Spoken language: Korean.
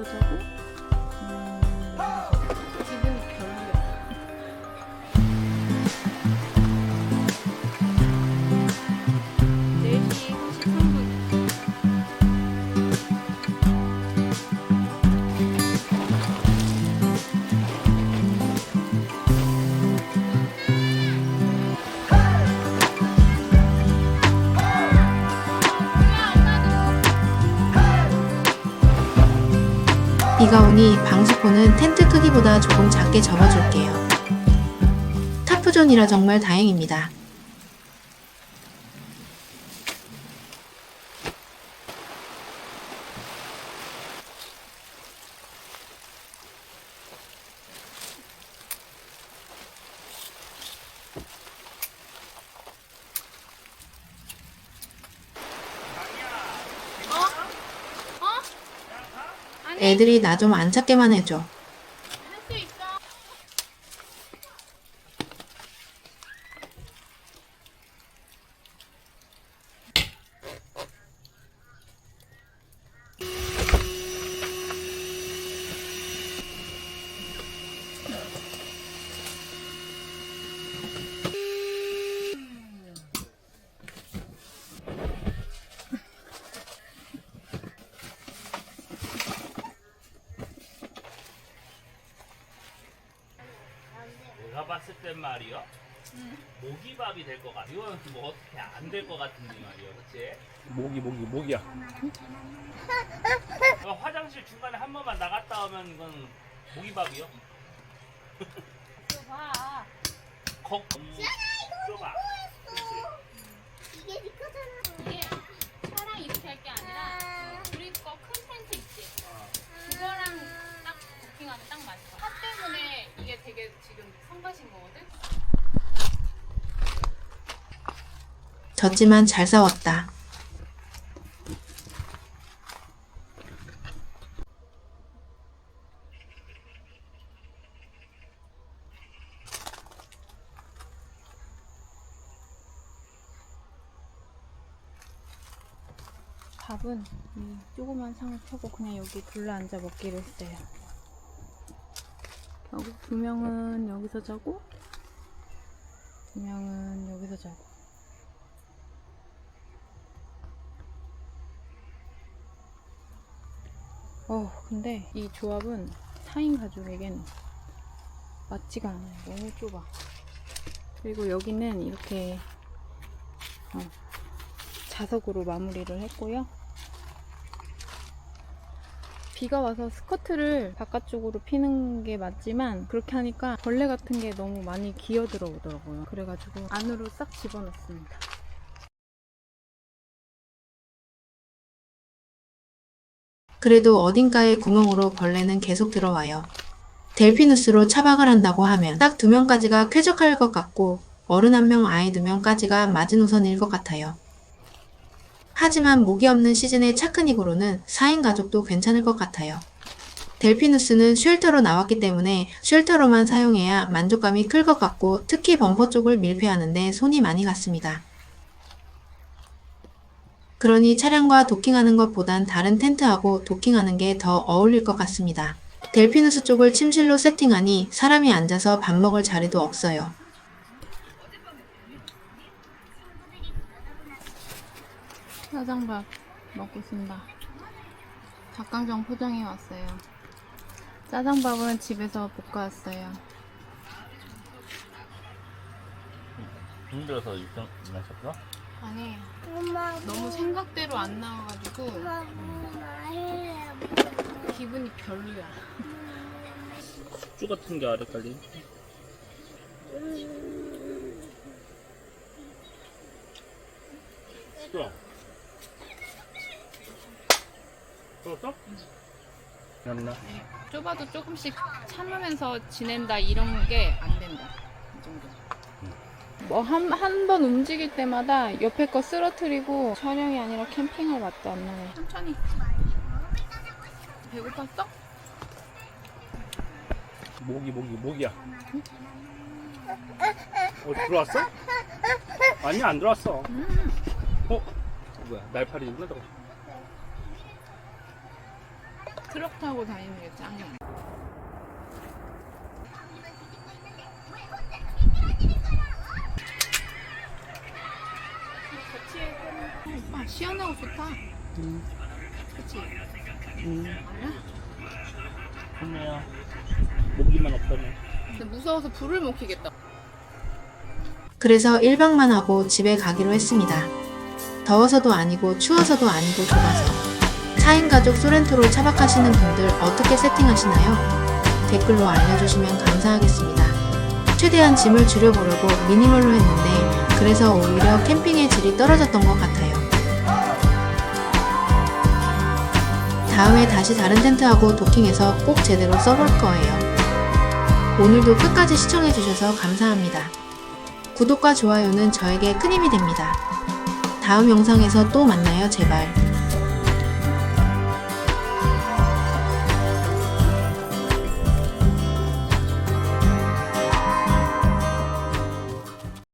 여기서 자 비가 오니 방수포는 텐트 크기보다 조금 작게 접어줄게요. 타프존이라 정말 다행입니다. 애들이 나 좀 안 찾게만 해줘. 봤을 땐 말이요. 모기밥이 될 것 같아. 이건 뭐 어떻게 안 될 것 같은데 말이요. 그치? 모기 모기 모기야. 어, 화장실 중간에 한 번만 나갔다 오면 이건 모기밥이요. 봐. 거, 음, 좁아. 그치? 이게 네 거잖아. 이게 차랑 이렇게 할 게 아니라 우리 거 큰 텐트 있지? 어. 그거랑 딱 부킹하면 딱 맞을 거야. 화 때문에 이게 되게 지금 거거든? 졌지만 잘 싸웠다. 밥은 이 조그만 상을 펴고 그냥 여기 둘러앉아 먹기로 했어요. 여기 두 명은 여기서 자고 두 명은 여기서 자고 어 근데 이 조합은 4인 가족에겐 맞지가 않아요. 너무 좁아. 그리고 여기는 이렇게 어, 자석으로 마무리를 했고요. 비가 와서 스커트를 바깥쪽으로 피는 게 맞지만 그렇게 하니까 벌레 같은 게 너무 많이 기어 들어오더라고요. 그래가지고 안으로 싹 집어넣습니다. 그래도 어딘가의 구멍으로 벌레는 계속 들어와요. 델피누스로 차박을 한다고 하면 딱 두 명까지가 쾌적할 것 같고 어른 한 명, 아이 두 명까지가 마지노선일 것 같아요. 하지만 모기 없는 시즌의 차크닉으로는 4인 가족도 괜찮을 것 같아요. 델피누스는 쉘터로 나왔기 때문에 쉘터로만 사용해야 만족감이 클 것 같고 특히 범퍼 쪽을 밀폐하는데 손이 많이 갔습니다. 그러니 차량과 도킹하는 것보단 다른 텐트하고 도킹하는 게 더 어울릴 것 같습니다. 델피누스 쪽을 침실로 세팅하니 사람이 앉아서 밥 먹을 자리도 없어요. 짜장밥 먹고 있습니다. 닭강정 포장해 왔어요. 짜장밥은 집에서 볶아왔어요. 힘들어서 일정 마셨어? 아니 엄마, 너무 생각대로 안 나와가지고 엄마, 엄마, 해. 기분이 별로야. 숙주 같은 게 아래 깔리. 숙 주야. 들었어? 됐나? 좁아도 조금씩 참으면서 지낸다 이런 게 안 된다. 이 정도. 뭐 한 한 번 움직일 때마다 옆에 거 쓰러뜨리고 촬영이 아니라 캠핑을 왔다 안 나네. 천천히. 배고팠어? 모기 모기 모기야. 어 들어왔어? 아니 안 들어왔어. 어 뭐야 날파리구나 저거. 트럭 타고 다니는 게 짱이야. 오빠 시원하고 좋다. 그치? 좋네요. 모기만 없다네. 근데 무서워서 불을 못 켜겠다. 그래서 1박만 하고 집에 가기로 했습니다. 더워서도 아니고 추워서도 아니고 좁아서 4인 가족 소렌토로 차박하시는 분들 어떻게 세팅하시나요? 댓글로 알려주시면 감사하겠습니다. 최대한 짐을 줄여보려고 미니멀로 했는데 그래서 오히려 캠핑의 질이 떨어졌던 것 같아요. 다음에 다시 다른 텐트하고 도킹해서 꼭 제대로 써볼 거예요. 오늘도 끝까지 시청해주셔서 감사합니다. 구독과 좋아요는 저에게 큰 힘이 됩니다. 다음 영상에서 또 만나요, 제발.